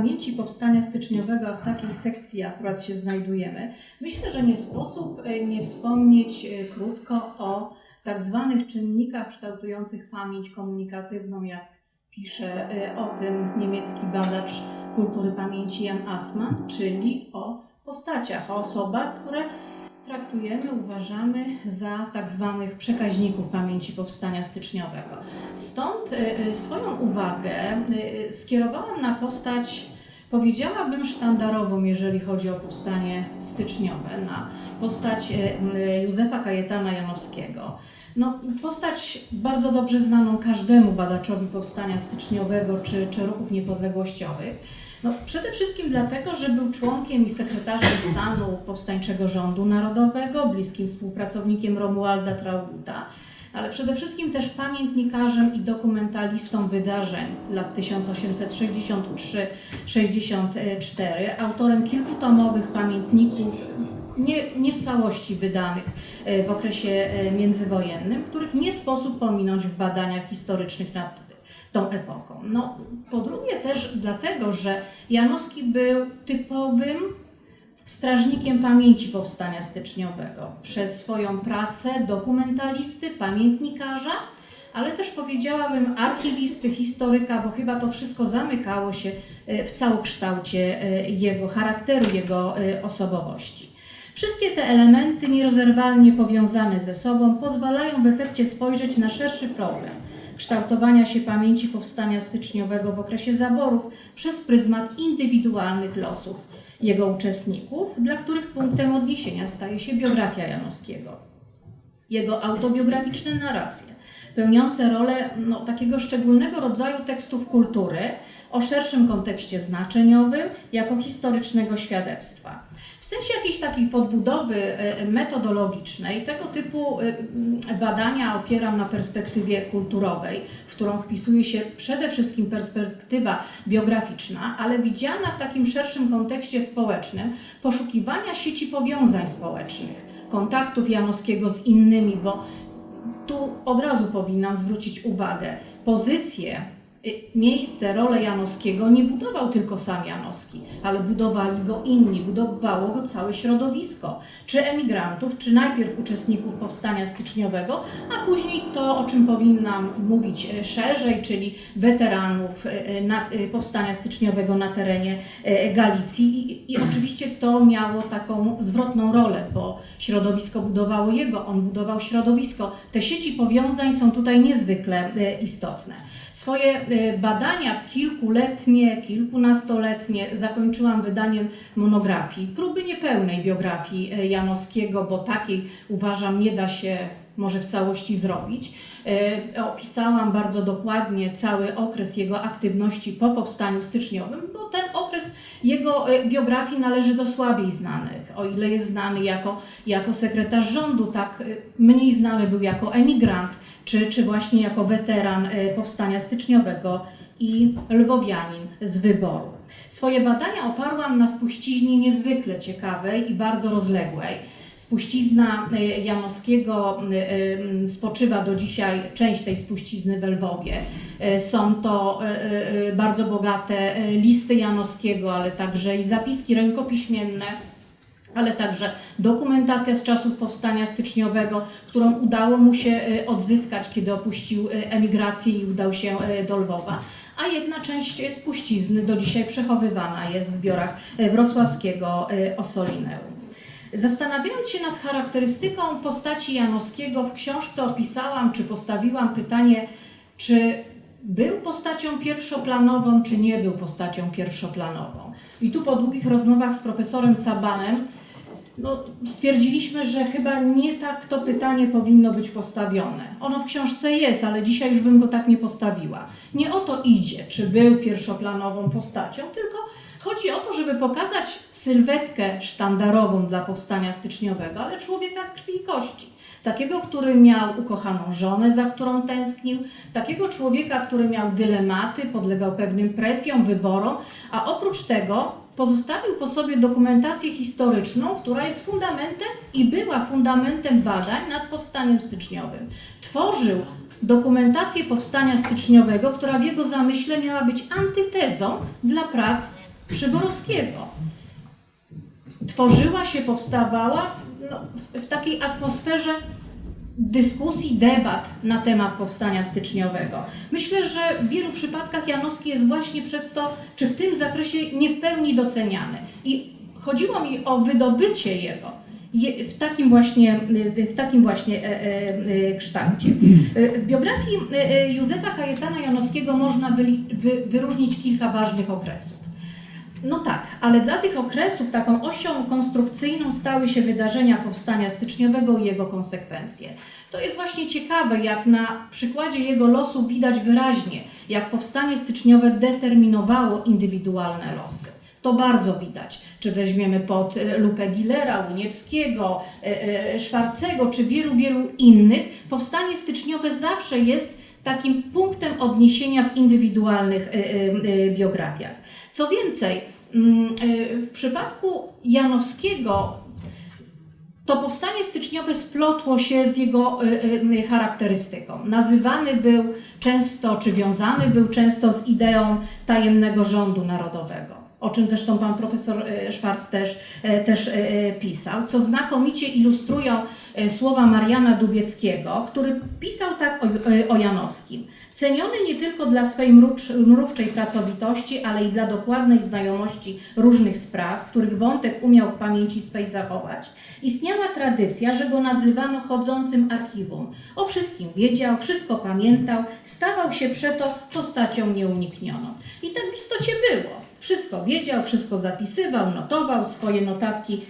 pamięci powstania styczniowego, a w takiej sekcji akurat się znajdujemy, myślę, że nie sposób e, nie wspomnieć e, krótko o tak zwanych czynnikach kształtujących pamięć komunikatywną, jak pisze e, o tym niemiecki badacz kultury pamięci Jan Assmann, czyli o postaciach, o osobach, które traktujemy, uważamy za tak zwanych przekaźników pamięci powstania styczniowego. Stąd e, e, swoją uwagę e, skierowałam na postać, powiedziałabym, sztandarową, jeżeli chodzi o powstanie styczniowe, na postać Józefa Kajetana Janowskiego. No, postać bardzo dobrze znaną każdemu badaczowi powstania styczniowego czy, czy ruchów niepodległościowych. No, przede wszystkim dlatego, że był członkiem i sekretarzem stanu powstańczego rządu narodowego, bliskim współpracownikiem Romualda Traugutta, ale przede wszystkim też pamiętnikarzem i dokumentalistą wydarzeń lat 1863-64, autorem kilkutomowych pamiętników, nie, nie w całości wydanych e, w okresie e, międzywojennym, których nie sposób pominąć w badaniach historycznych nad tą epoką. No, po drugie też dlatego, że Janowski był typowym strażnikiem pamięci powstania styczniowego przez swoją pracę dokumentalisty, pamiętnikarza, ale też powiedziałabym archiwisty, historyka, bo chyba to wszystko zamykało się e, w całokształcie e, jego charakteru, jego e, osobowości. Wszystkie te elementy nierozerwalnie powiązane ze sobą pozwalają w efekcie spojrzeć na szerszy problem kształtowania się pamięci powstania styczniowego w okresie zaborów przez pryzmat indywidualnych losów jego uczestników, dla których punktem odniesienia staje się biografia Janowskiego. Jego autobiograficzne narracje, pełniące rolę no, takiego szczególnego rodzaju tekstów kultury o szerszym kontekście znaczeniowym, jako historycznego świadectwa. Sensie jakiejś takiej podbudowy e, metodologicznej, tego typu e, badania opieram na perspektywie kulturowej, w którą wpisuje się przede wszystkim perspektywa biograficzna, ale widziana w takim szerszym kontekście społecznym, poszukiwania sieci powiązań społecznych, kontaktów Janowskiego z innymi, bo tu od razu powinnam zwrócić uwagę, pozycję, y, miejsce, rolę Janowskiego nie budował tylko sam Janowski, ale budowali go inni, budowało go całe środowisko, czy emigrantów, czy najpierw uczestników powstania styczniowego, a później to, o czym powinnam mówić e, szerzej, czyli weteranów e, powstania styczniowego na terenie Galicji. I, I oczywiście to miało taką zwrotną rolę, bo środowisko budowało jego, on budował środowisko. Te sieci powiązań są tutaj niezwykle istotne. Swoje e, badania kilkuletnie, kilkunastoletnie zakończyłam wydaniem monografii, próby niepełnej biografii e, Janowskiego, bo takiej uważam nie da się może w całości zrobić. E, Opisałam bardzo dokładnie cały okres jego aktywności po powstaniu styczniowym, bo ten okres jego biografii należy do słabiej znanych. O ile jest znany jako, jako sekretarz rządu, tak mniej znany był jako emigrant, czy, czy właśnie jako weteran e, powstania styczniowego i lwowianin z wyboru. Swoje badania oparłam na spuściźnie niezwykle ciekawej i bardzo rozległej. Spuścizna e, Janowskiego e, spoczywa do dzisiaj, część tej spuścizny w Lwowie. Są to bardzo bogate listy Janowskiego, ale także i zapiski rękopiśmienne ale także dokumentacja z czasów powstania styczniowego, którą udało mu się e, odzyskać, kiedy opuścił e, emigrację i udał się e, do Lwowa. A jedna część spuścizny do dzisiaj przechowywana jest w zbiorach wrocławskiego Ossolineum. Zastanawiając się nad charakterystyką postaci Janowskiego, w książce opisałam, czy postawiłam pytanie, czy był postacią pierwszoplanową, czy nie był postacią pierwszoplanową. I tu po długich rozmowach z profesorem Cabanem no, stwierdziliśmy, że chyba nie tak to pytanie powinno być postawione. Ono w książce jest, ale dzisiaj już bym go tak nie postawiła. Nie o to idzie, czy był pierwszoplanową postacią, tylko chodzi o to, żeby pokazać sylwetkę sztandarową dla powstania styczniowego, ale człowieka z krwi i kości. Takiego, który miał ukochaną żonę, za którą tęsknił, takiego człowieka, który miał dylematy, podlegał pewnym presjom, wyborom, a oprócz tego pozostawił po sobie dokumentację historyczną, która jest fundamentem i była fundamentem badań nad powstaniem styczniowym. Tworzył dokumentację powstania styczniowego, która w jego zamyśle miała być antytezą dla prac Przyborowskiego. Tworzyła się, powstawała no, w takiej atmosferze dyskusji, debat na temat powstania styczniowego. Myślę, że w wielu przypadkach Janowski jest właśnie przez to, czy w tym zakresie nie w pełni doceniany. I chodziło mi o wydobycie jego je- w takim właśnie, w takim właśnie e, e, e, kształcie. E, W biografii e, Józefa Kajetana Janowskiego można wyróżnić kilka ważnych okresów. No tak, ale dla tych okresów taką osią konstrukcyjną stały się wydarzenia powstania styczniowego i jego konsekwencje. To jest właśnie ciekawe, jak na przykładzie jego losu widać wyraźnie, jak powstanie styczniowe determinowało indywidualne losy. To bardzo widać. Czy weźmiemy pod e, lupę Gillera, Uniewskiego, e, e, Szwarcego, czy wielu, wielu innych, powstanie styczniowe zawsze jest takim punktem odniesienia w indywidualnych biografiach. Co więcej, mm, e, w przypadku Janowskiego to powstanie styczniowe splotło się z jego y, y, charakterystyką. Nazywany był często, czy wiązany był często z ideą tajemnego rządu narodowego, o czym zresztą pan profesor y, Szwarc też, y, też y, y, pisał, co znakomicie ilustrują y, słowa Mariana Dubieckiego, który pisał tak o, y, o Janowskim. Ceniony nie tylko dla swej mrówczej pracowitości, ale i dla dokładnej znajomości różnych spraw, których wątek umiał w pamięci swej zachować, istniała tradycja, że go nazywano chodzącym archiwum. O wszystkim wiedział, wszystko pamiętał, stawał się przeto postacią nieuniknioną. I tak w istocie było. Wszystko wiedział, wszystko zapisywał, notował, swoje notatki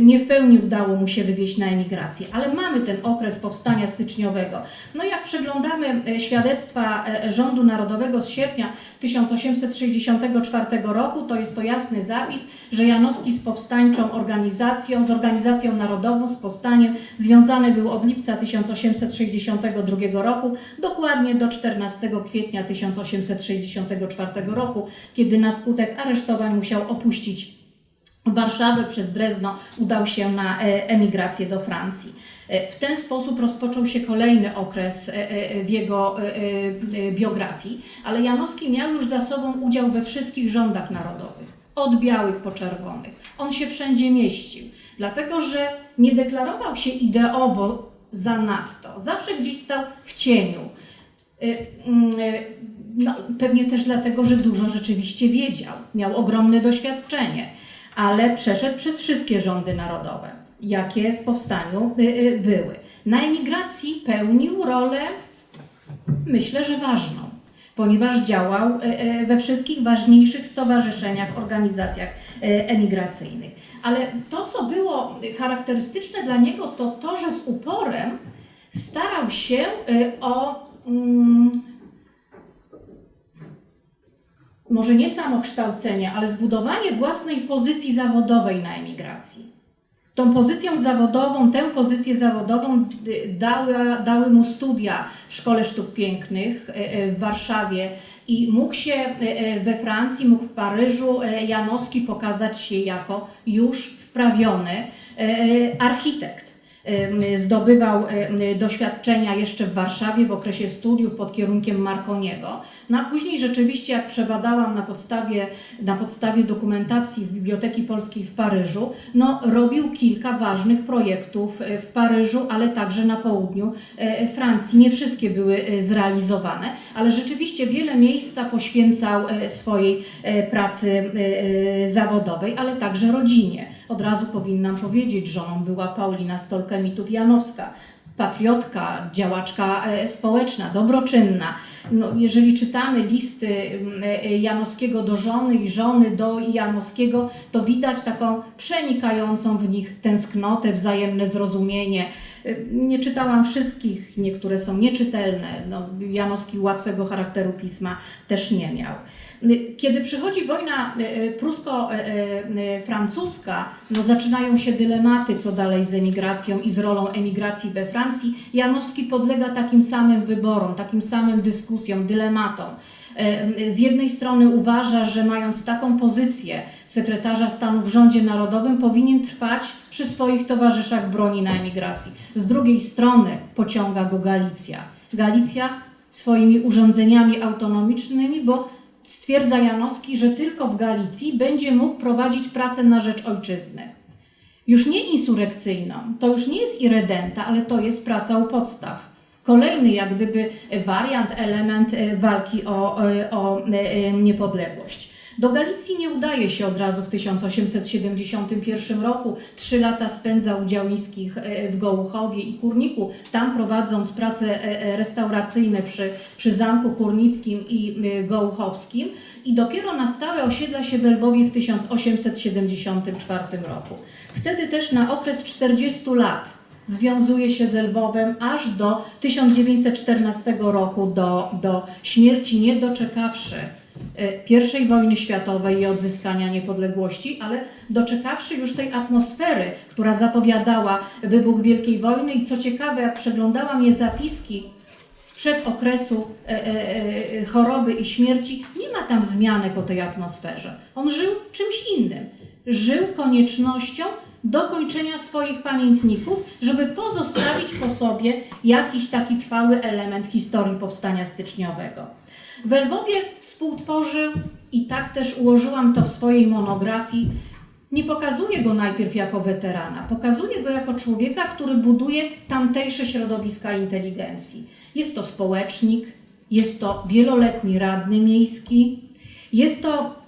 nie w pełni udało mu się wywieźć na emigrację, ale mamy ten okres powstania styczniowego. No jak przeglądamy e, świadectwa rządu narodowego z sierpnia 1864 roku, to jest to jasny zapis, że Janowski z powstańczą organizacją, z organizacją narodową, z powstaniem związany był od lipca 1862 roku, dokładnie do 14 kwietnia 1864 roku, kiedy na skutek aresztowań musiał opuścić Warszawę przez Drezno udał się na e, emigrację do Francji. E, W ten sposób rozpoczął się kolejny okres e, w jego biografii, ale Janowski miał już za sobą udział we wszystkich rządach narodowych, od białych po czerwonych. On się wszędzie mieścił, dlatego że nie deklarował się ideowo zanadto, zawsze gdzieś stał w cieniu. Mm, No, pewnie też dlatego, że dużo rzeczywiście wiedział, miał ogromne doświadczenie, ale przeszedł przez wszystkie rządy narodowe, jakie w powstaniu y, były. Na emigracji pełnił rolę, myślę, że ważną, ponieważ działał y, y, we wszystkich ważniejszych stowarzyszeniach, organizacjach emigracyjnych. Ale to, co było charakterystyczne dla niego, to to, że z uporem starał się o mm, może nie samokształcenie, ale zbudowanie własnej pozycji zawodowej na emigracji. Tą pozycją zawodową, tę pozycję zawodową y, dały, dały mu studia w Szkole Sztuk Pięknych y, y, w Warszawie i mógł się y, we Francji, mógł w Paryżu Janowski pokazać się jako już wprawiony architekt. Zdobywał doświadczenia jeszcze w Warszawie w okresie studiów pod kierunkiem Marconiego. No a później rzeczywiście, jak przebadałam na podstawie, na podstawie dokumentacji z Biblioteki Polskiej w Paryżu, no, robił kilka ważnych projektów e, w Paryżu, ale także na południu e, Francji. Nie wszystkie były e, zrealizowane, ale rzeczywiście wiele miejsca poświęcał swojej pracy zawodowej, ale także rodzinie. Od razu powinnam powiedzieć, żoną była Paulina Stolkemitów-Janowska, patriotka, działaczka e, społeczna, dobroczynna. No, jeżeli czytamy listy mm, e, Janowskiego do żony i żony do Janowskiego, to widać taką przenikającą w nich tęsknotę, wzajemne zrozumienie. E, Nie czytałam wszystkich, niektóre są nieczytelne. No, Janowski łatwego charakteru pisma też nie miał. Kiedy przychodzi wojna e, e, prusko-francuska, no zaczynają się dylematy, co dalej z emigracją i z rolą emigracji we Francji. Janowski podlega takim samym wyborom, takim samym dyskusjom, dylematom. E, Z jednej strony uważa, że mając taką pozycję sekretarza stanu w rządzie narodowym, powinien trwać przy swoich towarzyszach broni na emigracji. Z drugiej strony pociąga go Galicja. Galicja swoimi urządzeniami autonomicznymi, bo stwierdza Janowski, że tylko w Galicji będzie mógł prowadzić pracę na rzecz ojczyzny. Już nie insurekcyjną, to już nie jest irredenta, ale to jest praca u podstaw. Kolejny jak gdyby wariant, element e, walki o, e, o e, niepodległość. Do Galicji nie udaje się od razu w 1871 roku. Trzy lata spędza u Działińskich w Gołuchowie i Kurniku, tam prowadząc prace restauracyjne przy, przy Zamku Kurnickim i Gołuchowskim i dopiero na stałe osiedla się w w 1874 roku. Wtedy też na okres 40 lat związuje się z Lwowem aż do 1914 roku, do, do śmierci, nie doczekawszy e, I wojny światowej i odzyskania niepodległości, ale doczekawszy już tej atmosfery, która zapowiadała wybuch Wielkiej Wojny i co ciekawe, jak przeglądałam je zapiski sprzed okresu e, e, e, choroby i śmierci, nie ma tam wzmianek o tej atmosferze. On żył czymś innym. Żył koniecznością dokończenia swoich pamiętników, żeby pozostawić po sobie jakiś taki trwały element historii powstania styczniowego. W Lwowie współtworzył i tak też ułożyłam to w swojej monografii. Nie pokazuje go najpierw jako weterana, pokazuje go jako człowieka, który buduje tamtejsze środowiska inteligencji. Jest to społecznik, jest to wieloletni radny miejski, jest to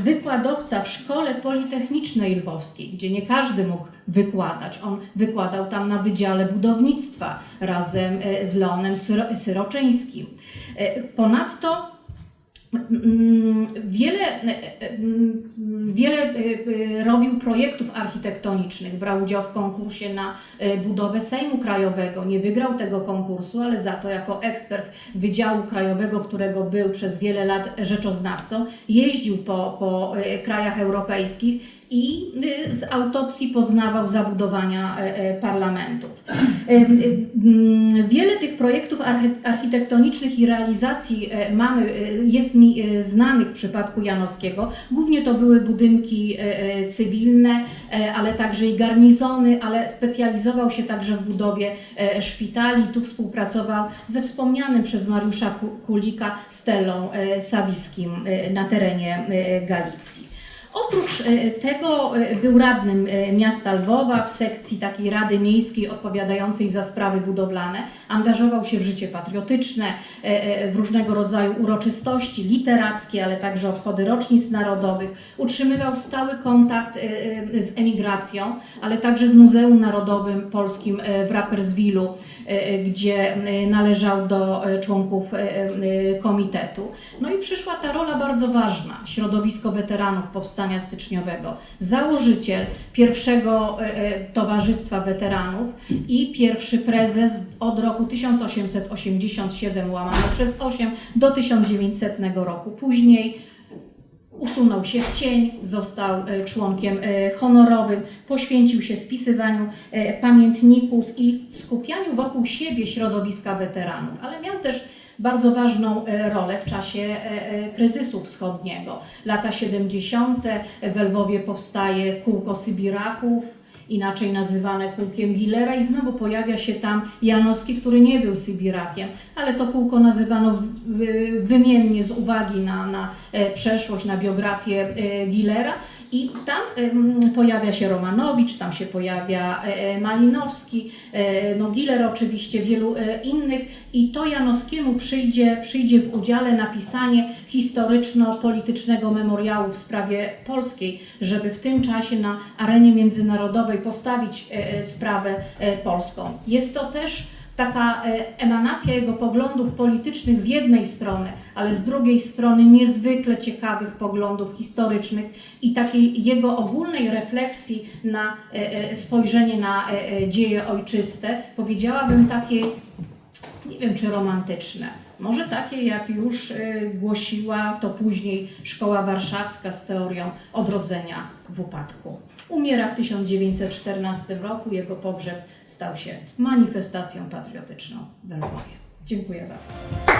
wykładowca w szkole politechnicznej lwowskiej, gdzie nie każdy mógł wykładać. On wykładał tam na Wydziale Budownictwa razem e, z Leonem Syro- Syroczyńskim. E, Ponadto Wiele, e, mm, wiele e, e, robił projektów architektonicznych, brał udział w konkursie na e, budowę Sejmu Krajowego. Nie wygrał tego konkursu, ale za to jako ekspert Wydziału Krajowego, którego był przez wiele lat rzeczoznawcą, jeździł po, po e, krajach europejskich i y, z autopsji poznawał zabudowania e, e, parlamentów. E, mm, Wiele tych projektów archi- architektonicznych i realizacji mamy, jest mi znanych w przypadku Janowskiego. Głównie to były budynki cywilne, ale także i garnizony, ale specjalizował się także w budowie szpitali. Tu współpracował ze wspomnianym przez Mariusza Ku- Kulika Stellą e, Sawickim na terenie Galicji. Oprócz e, tego e, był radnym e, miasta Lwowa w sekcji takiej Rady Miejskiej odpowiadającej za sprawy budowlane. Angażował się w życie patriotyczne, w różnego rodzaju uroczystości literackie, ale także obchody rocznic narodowych. Utrzymywał stały kontakt z emigracją, ale także z Muzeum Narodowym Polskim w Rapperswilu, gdzie należał do członków komitetu. No i przyszła ta rola bardzo ważna, środowisko weteranów Powstania Styczniowego, założyciel pierwszego e, e, Towarzystwa Weteranów i pierwszy prezes od roku 1887 łamane przez 8 do 1900 roku. Później usunął się w cień, został e, członkiem honorowym, poświęcił się spisywaniu pamiętników i skupianiu wokół siebie środowiska weteranów, ale miał też bardzo ważną e, rolę w czasie e, e, kryzysu wschodniego. Lata 70. w Lwowie powstaje kółko Sybiraków, inaczej nazywane kółkiem Gillera i znowu pojawia się tam Janowski, który nie był Sybirakiem, ale to kółko nazywano wymiennie z uwagi na, na przeszłość, na biografię Gillera. I tam pojawia się Romanowicz, tam się pojawia e, e, Malinowski, e, no Giller oczywiście, wielu innych i to Janowskiemu przyjdzie, przyjdzie w udziale napisanie historyczno-politycznego memoriału w sprawie polskiej, żeby w tym czasie na arenie międzynarodowej postawić sprawę polską. Jest to też taka e, emanacja jego poglądów politycznych z jednej strony, ale z drugiej strony niezwykle ciekawych poglądów historycznych i takiej jego ogólnej refleksji na e, e, spojrzenie na dzieje ojczyste, powiedziałabym takie, nie wiem czy romantyczne, może takie jak już głosiła to później Szkoła Warszawska z teorią odrodzenia w upadku. Umiera w 1914 roku, jego pogrzeb stał się manifestacją patriotyczną w Lwowie. Dziękuję bardzo.